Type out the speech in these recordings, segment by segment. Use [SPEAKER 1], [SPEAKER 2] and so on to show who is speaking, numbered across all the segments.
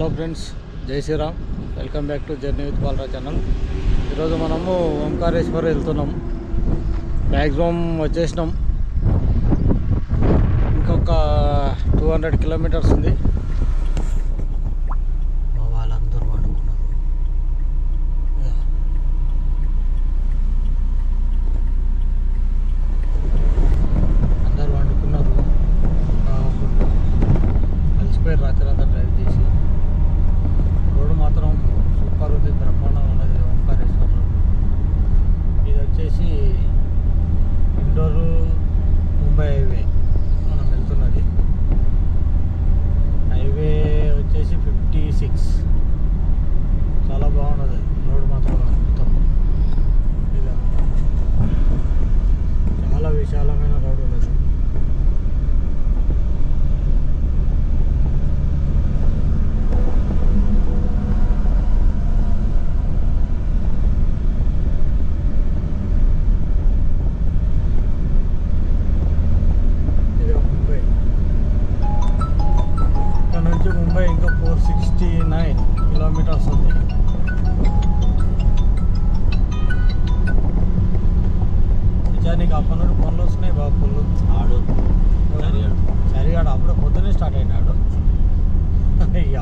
[SPEAKER 1] Hello friends జై Shri Ram. Welcome back to journey with Balara channel. ఈరోజు మనము ఓంకారేశ్వర్ వెళ్తున్నాం. మ్యాక్సిమం వచ్చేసినాం. ఇంకొక టూ హండ్రెడ్ కిలోమీటర్స్ ఉంది మా వాళ్ళందరూ పడుకున్నారు యా. అందరూ వండుకున్నారు కలిసిపోయారు రాత్రి అంతా డ్రైవ్ చేసి రోడ్డు మాత్రం సూపర్ ఉంది బ్రహ్మాండం ఉన్నది ఓంకారేశ్వర్ రోడ్ ఇది వచ్చేసి ఇండోరు ముంబై హైవే మనం వెళ్తున్నది హైవే వచ్చేసి ఫిఫ్టీ సిక్స్ చాలా బాగున్నది రోడ్ మాత్రం అద్భుతం ఇలా చాలా విశాలమైన రోడ్డు ఉన్నది ఇది ముంబై ఇక్కడ నుంచి ముంబై ఇంకా ఫోర్ సిక్స్టీ నైన్ కిలోమీటర్స్ ఉంది నిజానికి అప్పటి పనులు వస్తున్నాయి బాబు పుల్లు
[SPEAKER 2] ఆడు. సరిగాడు.
[SPEAKER 1] సరిగాడు. అప్పుడే పొద్దున్నే స్టార్ట్ అయినాడు. అయ్యా.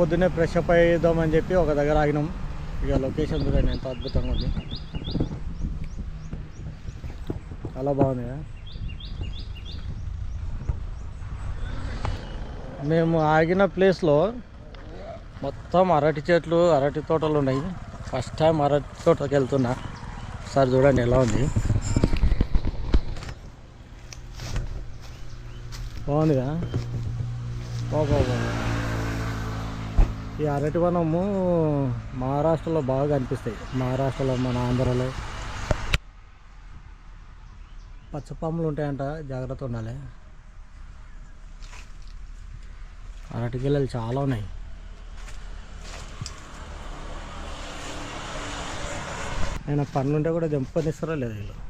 [SPEAKER 1] పొద్దున్నే ఫ్రెష్ అప్ అయ్యేద్దామని చెప్పి ఒక దగ్గర ఆగినాం. ఇక లొకేషన్ చూడండి ఎంత అద్భుతంగా ఉంది. చాలా బాగుంది మేము ఆగిన ప్లేస్లో మొత్తం అరటి చెట్లు అరటి తోటలు ఉన్నాయి. ఫస్ట్ టైం అరటి తోటకి వెళ్తున్నా. ఒకసారి చూడండి ఎలా ఉంది. బాగుందిగా బాబా ఈ అరటి వనము మహారాష్ట్రలో బాగా అనిపిస్తాయి మహారాష్ట్రలో మన ఆంధ్రలో. పచ్చపాములు ఉంటాయంట జాగ్రత్త ఉండాలి. అరటి గిల్లలు చాలా ఉన్నాయి. ఆయన పన్నుంటే కూడా జంపనిస్తారో లేదు వీళ్ళు.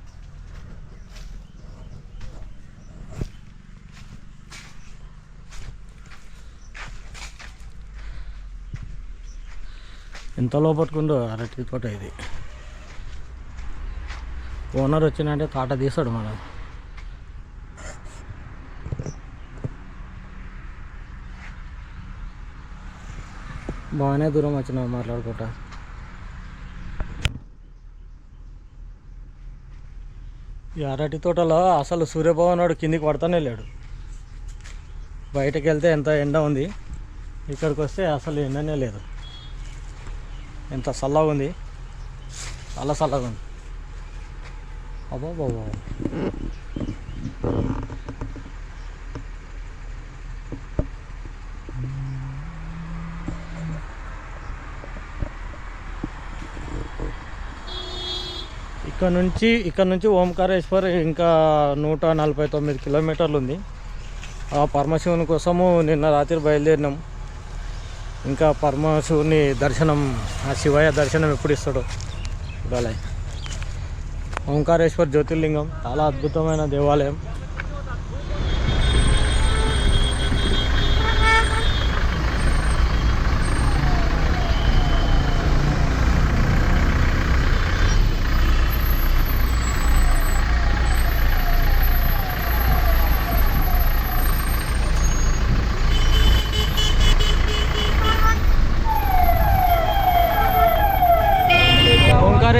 [SPEAKER 1] ఎంత లోపట్టుకుందో అరటి తోట ఇది. ఓనర్ వచ్చినంటే తాట తీస్తాడు మనం బాగానే దూరం వచ్చినాం మాట్లాడుకుంటా. ఈ అరటి తోటలో అసలు సూర్యభవనాడు కిందికి పడతానే లేడు. బయటకు వెళ్తే ఎంత ఎండ ఉంది ఇక్కడికి వస్తే అసలు ఎండనే లేదు. ఎంత చల్లగా ఉంది. చాలా చల్లగా ఉంది. అబ్బా బాబా ఇక్కడ నుంచి ఇక్కడ నుంచి ఓంకారేశ్వర్ ఇంకా నూట నలభై తొమ్మిది కిలోమీటర్లు ఉంది. ఆ పరమశివుని కోసము నిన్న రాత్రి బయలుదేరినాం. ఇంకా పరమశివుని దర్శనం ఆ శివయ్య దర్శనం ఎప్పుడు ఇస్తాడో చూడాలి. ఓంకారేశ్వర్ జ్యోతిర్లింగం చాలా అద్భుతమైన దేవాలయం.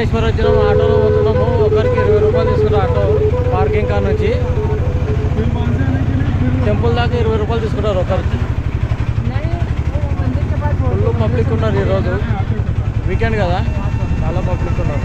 [SPEAKER 1] ఓంకారేశ్వర్ వచ్చినాం ఆటోలో పోతున్నాము. ఒకరికి ఇరవై రూపాయలు తీసుకున్నారు ఆటో పార్కింగ్ కార్ నుంచి. టెంపుల్ దాకా ఇరవై రూపాయలు తీసుకుంటారు ఒకరికి. ఫుల్ పబ్లిక్ ఉన్నారు ఈరోజు. వీకెండ్ కదా. చాలా పబ్లిక్ ఉన్నారు.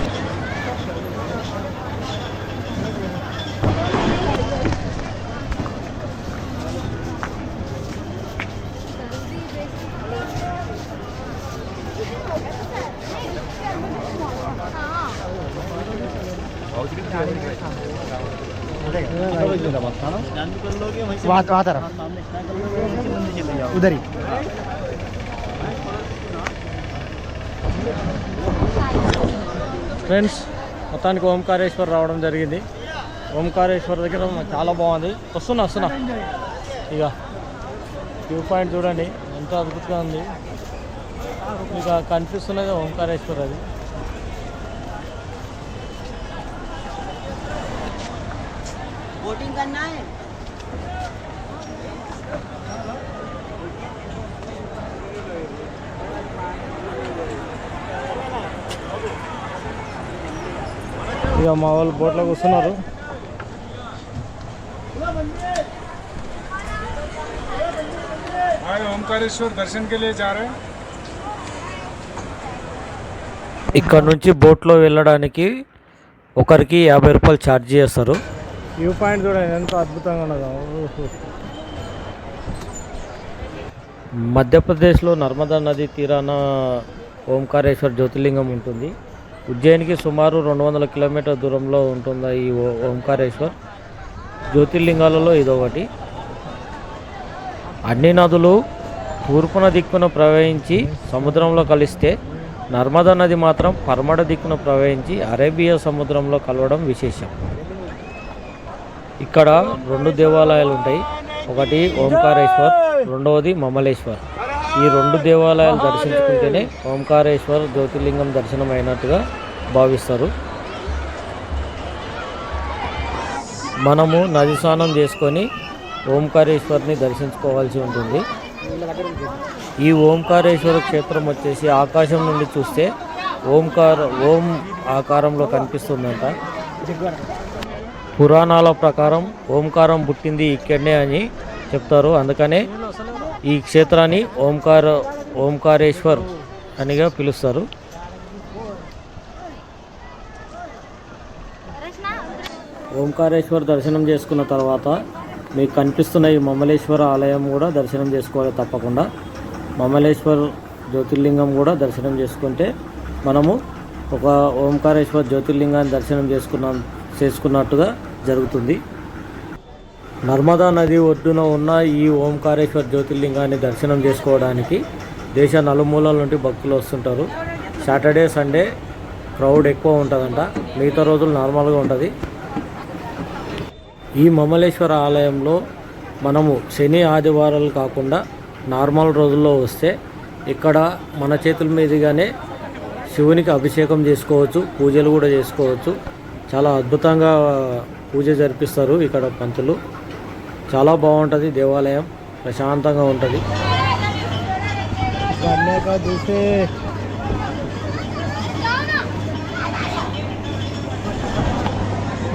[SPEAKER 3] वहाँ वहाँ तरफ उधर ही
[SPEAKER 1] ఫ్రెండ్స్ మొత్తానికి ఓంకారేశ్వర్ రావడం జరిగింది ఓంకారేశ్వర్ దగ్గర చాలా బాగుంది వస్తున్నా వస్తున్నా ఇక వ్యూ పాయింట్ చూడండి ఎంత అద్భుతంగా ఉంది ఇక కనిపిస్తున్నది ఓంకారేశ్వర్ అది
[SPEAKER 4] बोटिंग करना है
[SPEAKER 1] ఇక మా వాళ్ళు బోట్లో కూర్చున్నారు
[SPEAKER 5] आज ओमकारेश्वर दर्शन के लिए जा रहे हैं
[SPEAKER 1] ఇక్కడ నుంచి బోట్లో వెళ్ళడానికి ఒకరికి యాభై రూపాయలు ఛార్జ్ చేస్తారు వ్యూ పాయింట్ చూడండి ఎంత అద్భుతంగా ఉన్నదో. మధ్యప్రదేశ్లో నర్మదా నది తీరాన ఓంకారేశ్వర్ జ్యోతిర్లింగం ఉంటుంది. ఉజ్జయినికి సుమారు రెండు వందల కిలోమీటర్ దూరంలో ఉంటుంది ఈ ఓ- ఓంకారేశ్వర్ జ్యోతిర్లింగాలలో ఇదొకటి. అన్ని నదులు తూర్పున దిక్కున ప్రవహించి సముద్రంలో కలిస్తే నర్మదా నది మాత్రం పర్మడ దిక్కున ప్రవహించి అరేబియా సముద్రంలో కలవడం విశేషం. ఇక్కడ రెండు దేవాలయాలు ఉంటాయి. ఒకటి ఓంకారేశ్వర్ రెండవది మమలేశ్వర్. ఈ రెండు దేవాలయాలు దర్శించుకుంటేనే ఓంకారేశ్వర్ జ్యోతిర్లింగం దర్శనం అయినట్టుగా భావిస్తారు. మనము నది స్నానం చేసుకొని ఓంకారేశ్వర్ని దర్శించుకోవాల్సి ఉంటుంది. ఈ ఓంకారేశ్వర క్షేత్రం వచ్చేసి ఆకాశం నుండి చూస్తే ఓంకార ఓం ఆకారంలో కనిపిస్తుందంట. పురాణాల ప్రకారం ఓంకారం పుట్టింది ఇక్కడనే అని చెప్తారు. అందుకనే ఈ క్షేత్రాన్ని ఓంకార ఓంకారేశ్వర్ అనిగా పిలుస్తారు. ఓంకారేశ్వర్ దర్శనం చేసుకున్న తర్వాత మీకు కనిపిస్తున్న ఈ మమ్మలేశ్వర ఆలయం కూడా దర్శనం చేసుకోవాలి తప్పకుండా. మమ్మలేశ్వర్ జ్యోతిర్లింగం కూడా దర్శనం చేసుకుంటే మనము ఒక ఓంకారేశ్వర్ జ్యోతిర్లింగాన్ని దర్శనం చేసుకున్న చేసుకున్నట్టుగా జరుగుతుంది. నర్మదా నది ఒడ్డున ఉన్న ఈ ఓంకారేశ్వర్ జ్యోతిర్లింగాన్ని దర్శనం చేసుకోవడానికి దేశ నలుమూలల నుండి భక్తులు వస్తుంటారు. సాటర్డే సండే క్రౌడ్ ఎక్కువ ఉంటుందంట. మిగతా రోజులు నార్మల్గా ఉంటుంది. ఈ మమలేశ్వర ఆలయంలో మనము శని ఆదివారాలు కాకుండా నార్మల్ రోజుల్లో వస్తే ఇక్కడ మన చేతుల మీదుగానే శివునికి అభిషేకం చేసుకోవచ్చు పూజలు కూడా చేసుకోవచ్చు. చాలా అద్భుతంగా పూజ జరిపిస్తారు ఇక్కడ పంతులు. చాలా బాగుంటుంది దేవాలయం. ప్రశాంతంగా ఉంటుంది.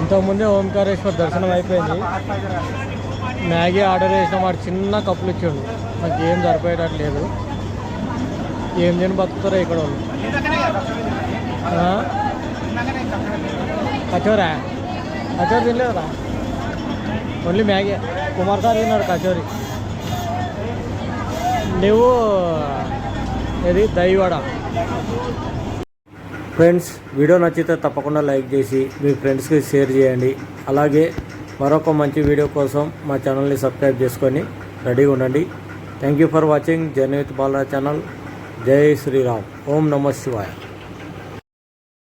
[SPEAKER 1] ఇంతకుముందే ఓంకారేశ్వర దర్శనం అయిపోయింది. మ్యాగీ ఆర్డర్ చేసిన వాడు చిన్న కప్పులు ఇచ్చాడు. నాకు ఏం సరిపోయేటట్టు లేదు. ఏం తిని బతుకుతారో ఇక్కడ వాళ్ళు. కచోరా కచోరీ తినలేదురా ఓన్లీ మ్యాగీ. కుమార్ సార్ తిన్నాడు కచోరీ. నువ్వు ఇది దయవాడ ఫ్రెండ్స్ వీడియో నచ్చితే తప్పకుండా లైక్ చేసి మీ ఫ్రెండ్స్కి షేర్ చేయండి. అలాగే మరొక మంచి వీడియో కోసం మా ఛానల్ని సబ్స్క్రైబ్ చేసుకొని రెడీగా ఉండండి. Thank you for watching journey with Balara channel. జై శ్రీరామ్. ఓం నమ శివాయ.